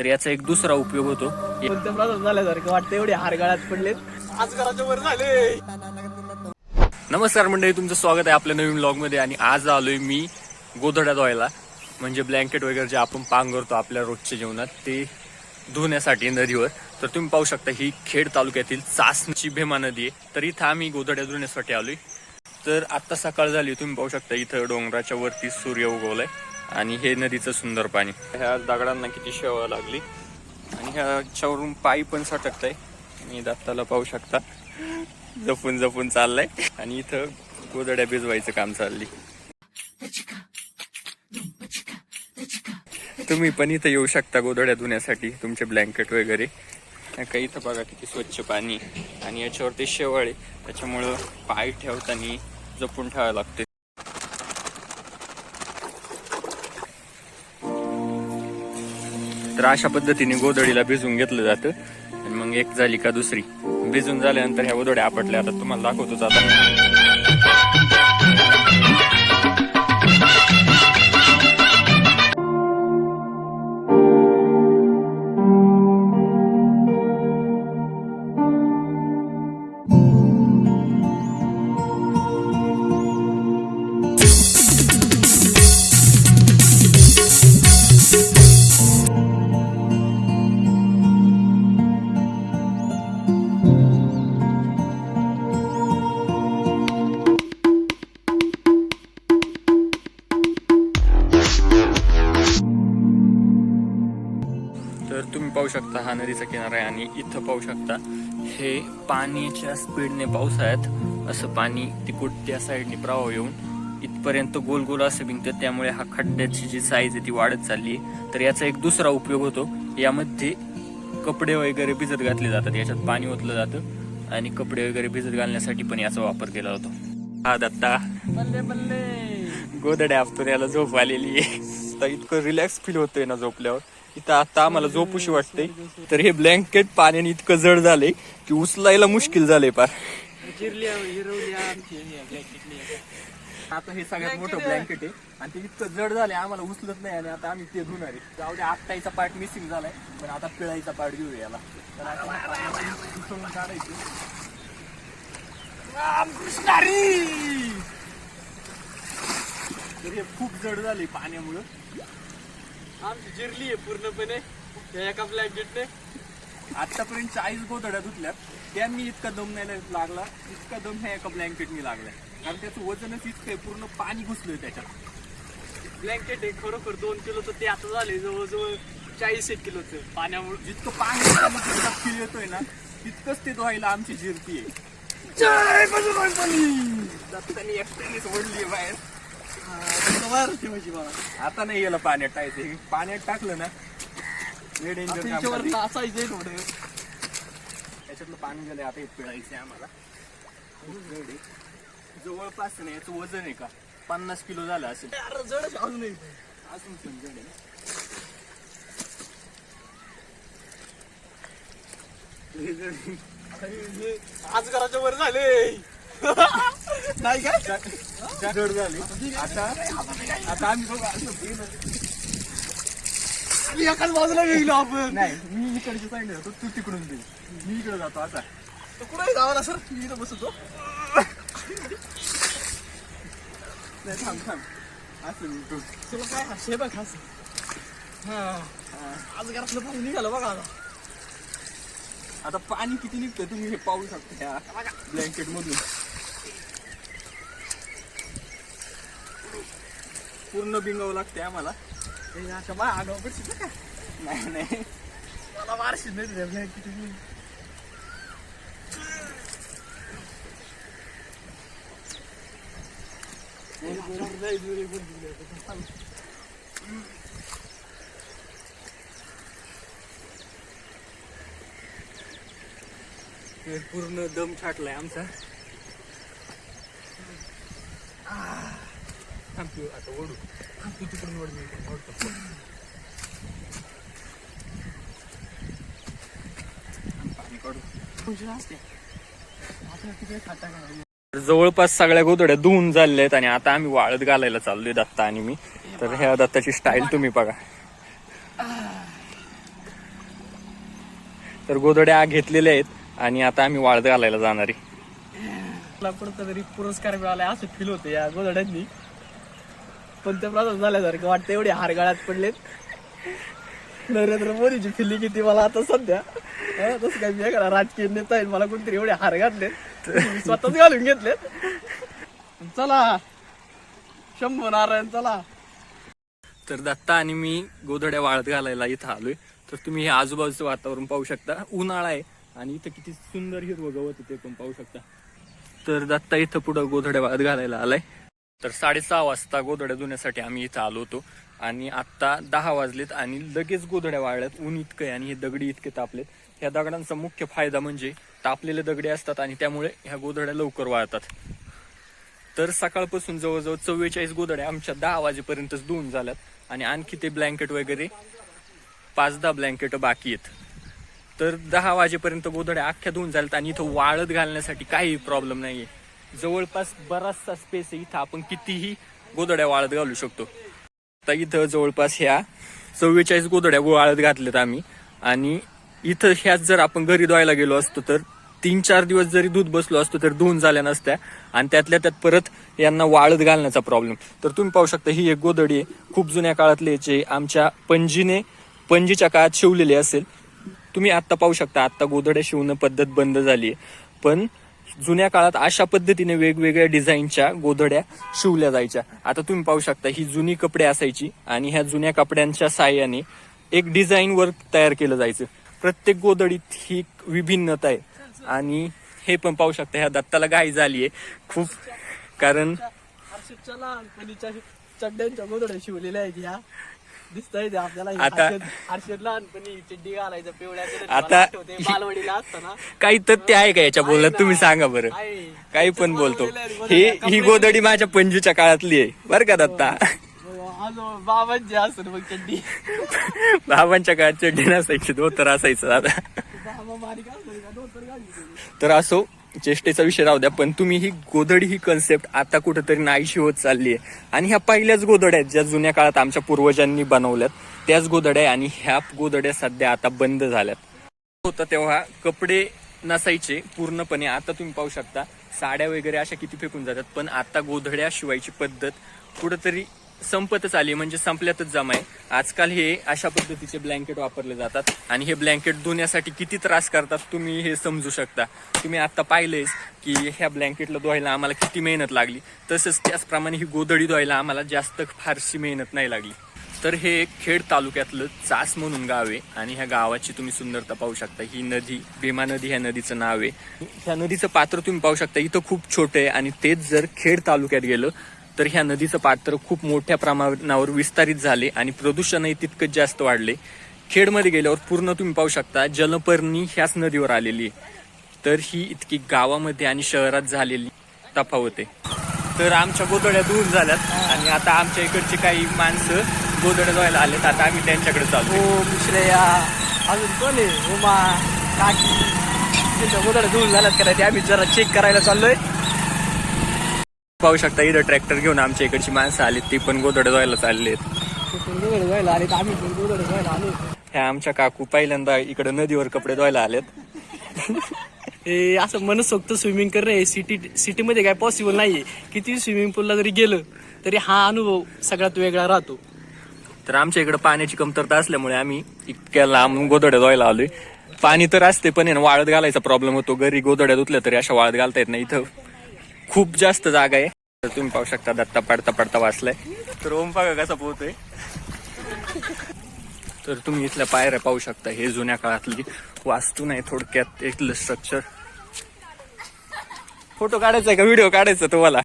तर याचा एक दुसरा उपयोग होतो. झाल्यासारखं वाटतं एवढे हार गळ्यात पडलेत. आज घराच्या वर झाले. नमस्कार मंडळी तुमचं स्वागत आहे आपल्या नवीन ब्लॉगमध्ये आणि आज आलोय मी गोधड्या धुवायला म्हणजे ब्लँकेट वगैरे जे आपण पांघरतो आपल्या रोजच्या जीवनात ते धुण्यासाठी नदीवर. तर तुम्ही पाहू शकता ही खेड तालुक्यातील चासची भीमा नदी आहे. तर इथं आम्ही गोधड्या धुण्यासाठी आलोय. तर आता सकाळ झाली तुम्ही पाहू शकता इथं डोंगराच्या वरती सूर्य उगवलाय. आणि हे नदीचं सुंदर पाणी. ह्या दगडांना किती शेवा लागली. आणि ह्याच्यावरून पायी पण सटकत आहे आणि दत्ताला पाहू शकता. जपून जपून चाललाय. आणि इथं गोदड्या भिजवायचं काम चालली. तुम्ही पण इथं येऊ शकता गोदड्या धुण्यासाठी तुमचे ब्लँकेट वगैरे. काही इथं बघा किती स्वच्छ पाणी. आणि याच्यावरती शेवाळ. आहे त्याच्यामुळं पाय ठेवताना जपून ठेवावं लागते तर अशा पद्धतीने गोदडीला भिजून घेतलं जातं. आणि मग एक झाली का दुसरी. भिजून झाल्यानंतर ह्या गोदड्या आपटल्या. आता तुम्हाला दाखवतोच आता. नदीचा किनारा आहे आणि इथं पाहू शकता हे पाणीच्या स्पीडने पावसाळ्यात असं पाणी तिकूट त्या साईडने प्रवाह येऊन इथपर्यंत गोल गोल असं भिंगतं त्यामुळे हा खड्ड्याची जी साईज आहे ती वाढत चालली आहे. तर याचा एक दुसरा उपयोग होतो. यामध्ये कपडे वगैरे भिजत घातले जातात. याच्यात पाणी ओतलं जातं आणि कपडे वगैरे भिजत घालण्यासाठी पण याचा वापर केला जातो. हा दत्ता. बल्ले बल्ले. गोदड्या आपतो याला झोप आलेली आहे. आता इतकं रिलॅक्स फील होतंय ना झोपल्यावर. इथं आता आम्हाला झोपूशी वाटते तर हे ब्लँकेट पाण्याने इतकं जड झालंय की उचलायला मुश्किल झालंय पार. आता हे सगळ्यात मोठं ब्लँकेट आहे. आणि ते इतकं जड झालंय आम्हाला उचलत नाही आणि आता आम्ही ते धुणार आहे. जाऊ दे आत्ताईचा पार्ट मिसिंग झालाय. पण आता पिळाईचा पार्ट घेऊ याला. तर आता हे उचलून काढायचं. हे खूप जड झाले पाण्यामुळं. आमची जिरली आहे पूर्णपणे त्या एका ब्लँकेटने आतापर्यंत चाळीस गोधड्या धुतल्यात. त्यांनी इतका दम नाही लागला. इतका दम ह्या एका ब्लँकेटनी लागलाय. कारण त्याचं वजनच इतकं आहे पूर्ण पाणी घुसलंय त्याच्यात. ब्लँकेट आहे खरोखर दोन किलोचं ते आता झाले जवळजवळ चाळीस एक किलोचं पाण्यामुळे. जितकं पाणी तितका फील येतोय ना तितकंच ते धुवायला आमची जिरती आहे! दत्तानी एकट्यानेच ओढली बाहेर. बाहेर ठेवायची मला आता नाही गेलं पाण्यात टाकायचं हे पाण्यात टाकलं ना danger काम थोडं. त्याच्यातलं पाणी गेलंय आता हे पिळायचं आहे आम्हाला. खूप जड आहे. जवळपास नाही याचं वजन आहे का? पन्नास किलो झालं असेल. अरे जडच अजून नाही अजून पण जड आहे. जड आहे. हे आज घराच्या वर झाले. नाही काय जड झाले. आता आता आम्ही बघा असं. मी एकाच बाजूला गेलो आपण. नाही मी इकडची साईड जातो तू तिकडून दे. मी इकडे जातो आता. कुठे जावा सर? मी इथं बसतो. नाही थांब थांब. असं तू तुला काय हसे बघ हस. हा. आज घरातलं पाणी निघालं बघा आता. आता पाणी किती निघतं तुम्ही हे पाहू शकता ह्या ब्लँकेट मधून. पूर्ण बिंगावं लागते आम्हाला. हे अशा बा आगाव पडशील का? नाही नाही. मला मारशील नाही तुझ्या नाही, हे पूर्ण दम छाटलाय आमचा. थांब तू आता ओढू. थांब तू तिकडून ओढ मी इकडून ओढतो. पाणी काढू खुशी असते आता किती खाता का तर जवळपास सगळ्या गोधड्या धुवून झालेल्या आहेत आणि आता आम्ही वाळत घालायला चाललोय दत्ता आणि मी. तर ह्या दत्ताची स्टाईल तुम्ही बघा. तर गोदड्या घेतलेल्या आहेत आणि आता आम्ही वाळत घालायला जाणार आहे. पुरस्कार मिळालाय असं फील होते या गोधड्यांनी. पंतप्रधान झाल्यासारखं वाटतं एवढे हारगाळ्यात पडलेत. नरेंद्र मोदीची फिलिंग किती मला आता सध्या. हं, तसं काय मी राजकीय नेता आहे मला कोणतरी एवढे हार घातले स्वतःच घालून घेतले चला. शंभू नारायण चला. तर दत्ता आणि मी गोधड्या वाळत घालायला इथं आलोय. तर तुम्ही हे आजूबाजूचं वातावरण पाहू शकता. उन्हाळा आहे आणि इथं किती सुंदर हिरवं गवत आहे ते पण पाहू शकता. तर दत्ता इथं पुढं गोधड्या वाळत घालायला आलाय. तर साडेसहा वाजता गोधड्या धुण्यासाठी आम्ही इथं आलो होतो. आणि आत्ता दहा वाजलेत आणि लगेच गोधड्या वाळल्यात ऊन इतकं आहे आणि हे दगडी इतके तापलेत. ह्या दगडांचा मुख्य फायदा म्हणजे तापलेले दगडे असतात आणि त्यामुळे ह्या गोधड्या लवकर वाळतात. तर सकाळपासून जवळजवळ चव्वेचाळीस गोधड्या आमच्या दहा वाजेपर्यंतच धुवून झाल्यात आणि आणखी ते ब्लँकेट वगैरे पाच दहा ब्लँकेट बाकी आहेत. तर दहा वाजेपर्यंत गोधड्या अख्ख्या धुवून झाल्यात आणि इथं वाळत घालण्यासाठी काही प्रॉब्लेम नाहीये. जवळपास बराचसा स्पेस आहे इथं. आपण कितीही गोधड्या वाळत घालू शकतो. आता इथं जवळपास ह्या चव्वेचाळीस गोधड्या वाळत घातल्यात आम्ही. आणि इथं ह्याच जर आपण घरी धुवायला गेलो असतो तर तीन चार दिवस जरी दूध बसलो असतो तर धुवून झाल्या नसत्या. आणि त्यातल्या त्यात परत यांना वाळत घालण्याचा प्रॉब्लेम तर तुम्ही पाहू शकता ही एक गोधडी आहे. खूप जुन्या काळातले जे आमच्या पणजीने पणजीच्या काळात शिवलेली असेल. तुम्ही आत्ता पाहू शकता आत्ता गोधड्या शिवणं पद्धत बंद झाली आहे. पण जुन्या काळात अशा पद्धतीने वेगवेगळ्या डिझाईनच्या गोधड्या शिवल्या जायच्या. आता तुम्ही पाहू शकता ही जुनी कपडे असायची आणि ह्या जुन्या कपड्यांच्या साह्याने एक डिझाईन वर्क तयार केलं जायचं. प्रत्येक गोधडीत ही विभिन्नता आहे. आणि हे पण पाहू शकता ह्या दत्ताला घाई झालीये खूप कारण हर्षदच्या लहानपणीच्या चड्ड्यांच्या गोधड्या शिवलेल्या आहेत ह्या. दिसतंय ते आपल्याला. आता- हर्षद हर्षद लहानपणी चिड्डी घालायचं पिवळ्या आता- बालवडीला असताना. काही तथ्य आहे का याच्या बोलण्यात? तुम्ही सांगा बरं. आहे. काही पण बोलतो. ही ही गोधडी माझ्या पंजूच्या काळातली आहे बरं का दत्ता? आज बाबांची असत मग चड्डी. बाबांच्या काळात चड्डी नसायची धोतर असायचं दोन तर असो चेष्टेचा विषय राहू द्या पण तुम्ही ही गोधडी ही कन्सेप्ट आता कुठेतरी नाहीशी होत चालली आहे आणि ह्या पहिल्याच गोधड्या आहेत ज्या जुन्या काळात आमच्या पूर्वजांनी बनवल्यात त्याच गोधड्या आणि ह्या गोधड्या सध्या आता बंद झाल्यात. होतं तेव्हा कपडे नसायचे पूर्णपणे आता तुम्ही पाहू शकता साड्या वगैरे अशा किती फेकून जातात पण आता गोधड्या शिवायची पद्धत कुठंतरी संपतच आली म्हणजे संपल्यातच जमा आहे आजकाल हे अशा पद्धतीचे ब्लँकेट वापरले जातात आणि हे ब्लँकेट धुण्यासाठी किती त्रास करतात तुम्ही हे समजू शकता. तुम्ही आता पाहिलेच की ह्या ब्लँकेटला धुवायला आम्हाला किती मेहनत लागली. तसंच त्याचप्रमाणे ही गोधडी धुवायला आम्हाला जास्त फारशी मेहनत नाही लागली. तर हे एक खेड तालुक्यातलं चास म्हणून गाव आहे आणि ह्या गावाची तुम्ही सुंदरता पाहू शकता. ही नदी भीमा नदी ह्या नदीचं नाव आहे. ह्या नदीचं पात्र तुम्ही पाहू शकता इथं खूप छोटं आहे आणि तेच जर खेड तालुक्यात गेलं तर ह्या नदीचं पात्र खूप मोठ्या प्रमाणावर विस्तारित झाले आणि प्रदूषणही तितकंच जास्त वाढले. खेडमध्ये गेल्यावर पूर्ण तुम्ही पाहू शकता जलपर्णी ह्याच नदीवर आलेली आहे. तर ही इतकी गावामध्ये आणि शहरात झालेली तफावत आहे. तर आमच्या गोदड्या दूर झाल्यात आणि आता आमच्या इकडचे काही माणसं गोदड्या धुवायला आलेत. आता आम्ही त्यांच्याकडे चालतो मिश्रया अजून कोण आहे? उमा काकी. त्यांच्या गोदड्या दूर झाल्यात का नाही ते आम्ही जरा चेक करायला चाललोय. पाहू शकता इथं ट्रॅक्टर घेऊन आमच्या इकडची माणसं आलीत ती पण गोदड्या धुवायला चालली आले आलो ह्या आमच्या काकू पहिल्यांदा इकडे नदीवर कपडे धुवायला आलेत. हे असं मनसोक्त स्विमिंग करणं सिटी सिटीमध्ये काय पॉसिबल नाहीये. किती स्विमिंग पूलला जरी गेलं तरी हा अनुभव सगळ्यात वेगळा राहतो. तर आमच्या इकडे पाण्याची कमतरता असल्यामुळे आम्ही इतक्या लांब गोदड्या धुवायला आलोय. पाणी तर असते पण वाळत घालायचा प्रॉब्लेम होतो. घरी गोदड्या धुतल्या तरी अशा वाळत घालता येत नाही इथं. खूप जास्त जागा आहे. तर तुम्ही पाहू शकता दत्ता पडता पडता वाचलाय. तर ओम बघा कसा पोहतोय? तर तुम्ही इथल्या पायऱ्या पाहू शकता हे जुन्या काळातली वास्तू नाही थोडक्यात इथलं स्ट्रक्चर फोटो काढायचा का? व्हिडिओ काढायचा तुम्हाला?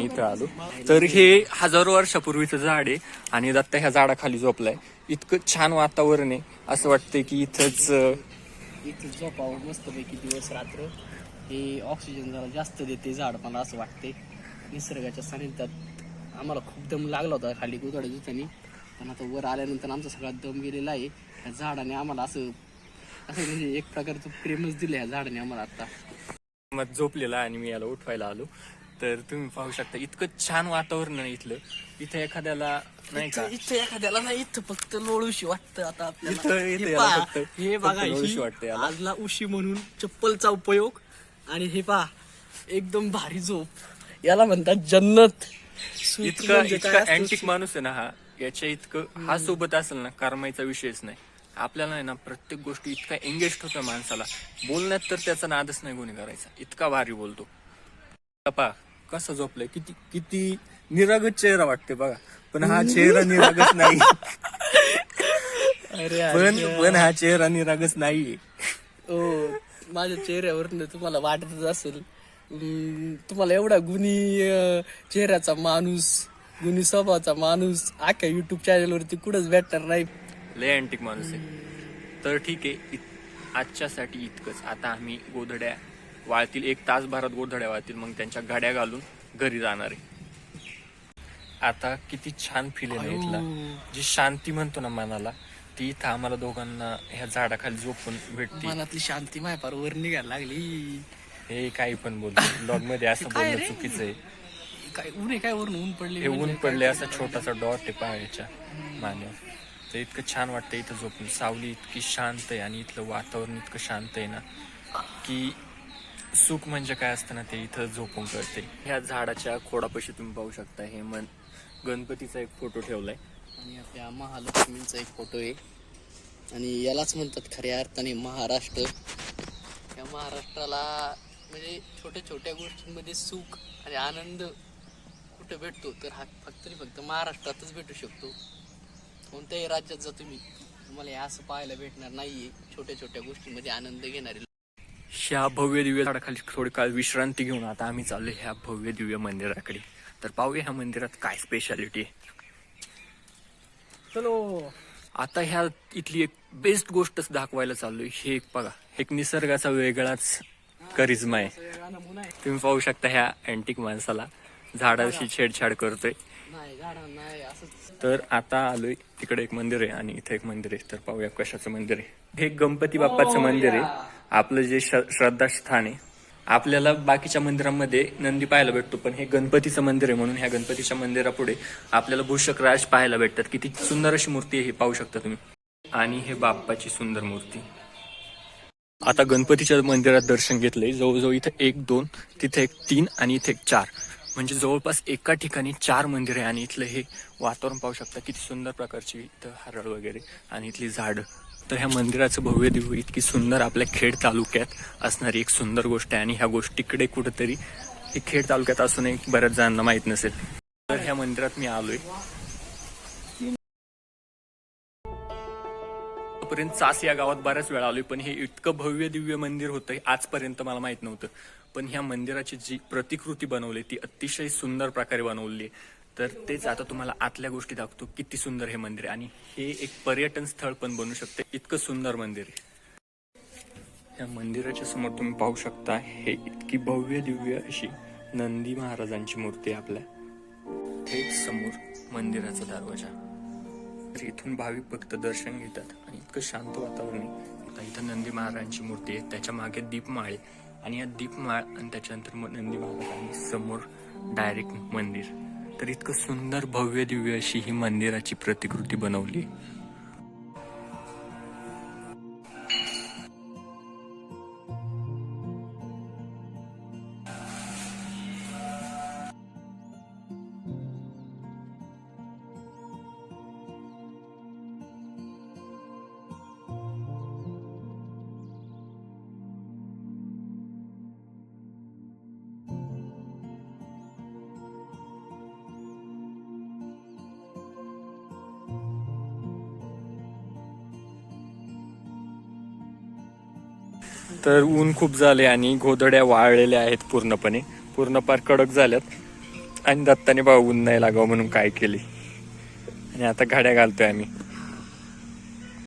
ह्या ह्या रस्त्याने इथं आलो. तर हे हजारो वर्षापूर्वीचं झाड आहे आणि दत्ता ह्या झाडाखाली झोपलाय. इतकं छान वातावरण आहे. असं वाटतंय की इथंच इथे झोपावं मस्तपैकी दिवस रात्र. हे ऑक्सिजन जरा जास्त देते झाड मला असं वाटते निसर्गाच्या सानिध्यात आम्हाला खूप दम लागला होता खाली गोधड्या जुत्यानी पण आता वर आल्यानंतर आमचा सगळा दम गेलेला आहे. त्या झाडाने आम्हाला असं असं म्हणजे एक प्रकारचं प्रेमच दिलं ह्या झाडाने आम्हाला आता. मग झोपलेला आणि मी याला उठवायला आलो. तर तुम्ही पाहू शकता इतकं छान वातावरण आहे इथलं. इथं एखाद्याला नाही का? इथं इथं एखाद्याला नाही इथं फक्त लोळूशी वाटतं आता आपल्याला. इथं- इथं हे याला पहा, फक्त- हे फक्त बघा लोळूशी ही वाटतं याला. आजला उशी म्हणून चप्पलचा उपयोग. आणि हे पहा एकदम भारी झोप. याला म्हणतात जन्नत. सुख इतका म्हणजे काय इतका असतं? अँटिक माणूस आहे ना हा. याच्या इतकं हा सोबत असेल ना करमायचा विषयच नाही. आपल्याला आहे ना प्रत्येक गोष्टी इतका एंगेज होतं माणसाला. बोलण्यात तर त्याचा नादच नाही कोणी करायचा. इतका भारी बोलतो. पा कसं झोपलंय? किती किती निरागस चेहरा वाटते बघा. पण हा चेहरा निरागस नाही. अरे पण. पण हा चेहरा निरागस नाहीये. हो माझ्या चेहऱ्यावरनं तुम्हाला वाटतच असेल. अं, तुम्हाला एवढा गुणी अं, चेहऱ्याचा माणूस गुणी स्वभावाचा माणूस अख्ख्या युट्यूब चॅनल वरती कुठंच भेटणार नाही. लय अँटिक माणूस आहे. तर ठीक आहे इत- आजच्यासाठी इतकंच. आता आम्ही गोधड्या वाळतील एक तासभरात गोधड्या वाळतील मग त्यांच्या गाड्या घालून घरी जाणार आहे. आता किती छान फील आहे इथला. जी शांती म्हणतो ना मनाला ती इथं आम्हाला दोघांना ह्या झाडाखाली झोपून भेटते. मनातली शांती माय पार वर निघायला लागली. हे काही पण बोलतो ब्लॉगमध्ये असं काय बोलणं रे? चुकीचं आहे. काय ऊन आहे काय वरून ऊन पडले हे ऊन पडले असा छोटासा डॉट आहे पायाच्या मान्यावर तर इतकं छान वाटतं इथं झोपून. सावली इतकी शांत आहे आणि इथलं वातावरण इतकं शांत आहे ना की सुख म्हणजे काय असतं ना ते इथं झोपून कळते ह्या झाडाच्या खोडापाशी तुम्ही पाहू शकता हे मन गणपतीचा एक फोटो ठेवलाय. आणि आपल्या महालक्ष्मींचा एक फोटो आहे. आणि यालाच म्हणतात खऱ्या अर्थाने महाराष्ट्र. या महाराष्ट्राला म्हणजे छोट्या छोट्या गोष्टींमध्ये सुख आणि आनंद कुठं भेटतो तर हा फक्त फक्त महाराष्ट्रातच भेटू शकतो. कोणत्याही राज्यात जा तुम्ही तुम्हाला हे असं पाहायला भेटणार नाही आहे छोट्या छोट्या गोष्टींमध्ये आनंद घेणारे ह्या भव्य दिव्य झाडाखाली थोडी काळ विश्रांती घेऊन आता आम्ही चाललो ह्या भव्य दिव्य मंदिराकडे. तर पाहूया ह्या मंदिरात काय स्पेशालिटी चलो. आता ह्या इथली एक बेस्ट गोष्ट दाखवायला चाललोय. हे एक बघा एक निसर्गाचा वेगळाच करिश्मा आहे. तुम्ही पाहू शकता ह्या अँटिक माणसाला. झाडाशी छेडछाड करतोय. नाही झाडा नाही असंच तर आता आलोय. तिकडे एक मंदिर आहे आणि इथे एक मंदिर आहे. तर पाहूया कशाचं मंदिर आहे. हे गणपती बाप्पाचं मंदिर आहे. आपलं जे श- श्रद्धास्थान आहे. आपल्याला बाकीच्या मंदिरांमध्ये नंदी पाहायला भेटतो पण हे गणपतीचं मंदिर आहे म्हणून ह्या गणपतीच्या मंदिरापुढे आपल्याला भूषक राज पाहायला भेटतात. किती सुंदर अशी मूर्ती आहे हे पाहू शकता तुम्ही. आणि हे बाप्पाची सुंदर मूर्ती. आता गणपतीच्या मंदिरात दर्शन घेतलंय. जवळजवळ इथं एक दोन तिथे एक तीन आणि इथे एक चार. म्हणजे जवळपास एका ठिकाणी चार मंदिर आहे आणि इथलं हे वातावरण पाहू शकता किती सुंदर प्रकारची इथं हरळ वगैरे आणि इथली झाडं. तर ह्या मंदिराचं भव्य दिव्य इतकी सुंदर आपल्या खेड तालुक्यात असणारी एक सुंदर गोष्ट आहे आणि ह्या गोष्टीकडे कुठंतरी हे खेड तालुक्यात असूनही बऱ्याच जणांना माहीत नसेल. तर ह्या मंदिरात मी आलोय. पर्यंत चास या गावात बऱ्याच वेळा आलोय पण हे इतकं भव्य दिव्य मंदिर होतं आजपर्यंत मला माहीत नव्हतं. पण ह्या मंदिराची जी प्रतिकृती बनवली ती अतिशय सुंदर प्रकारे बनवली. तर तेच आता तुम्हाला आतल्या गोष्टी दाखवतो किती सुंदर हे मंदिर आहे. आणि हे एक पर्यटन स्थळ पण बनू शकते. इतकं सुंदर मंदिर आहे. या मंदिराच्या समोर तुम्ही पाहू शकता हे इतकी भव्य दिव्य अशी नंदी महाराजांची मूर्ती आहे आपल्या. थेट समोर मंदिराचा दरवाजा. तर इथून भाविक भक्त दर्शन घेतात. आणि इतकं शांत वातावरण आता इथं नंदी महाराजांची मूर्ती आहे. त्याच्यामागे दीपमाळे. आणि या दीपमाळ आणि त्याच्यानंतर मग नंदी आणि समोर डायरेक्ट मंदिर. तर इतकं सुंदर भव्य दिव्य अशी ही मंदिराची प्रतिकृती बनवली. तर ऊन खूप झाले आणि गोधड्या वाळलेल्या आहेत पूर्णपणे. पूर्ण पार कडक झाल्यात. आणि दत्ताने बा ऊन नाही लागावं म्हणून काय केली? आणि आता घड्या घालतोय आम्ही.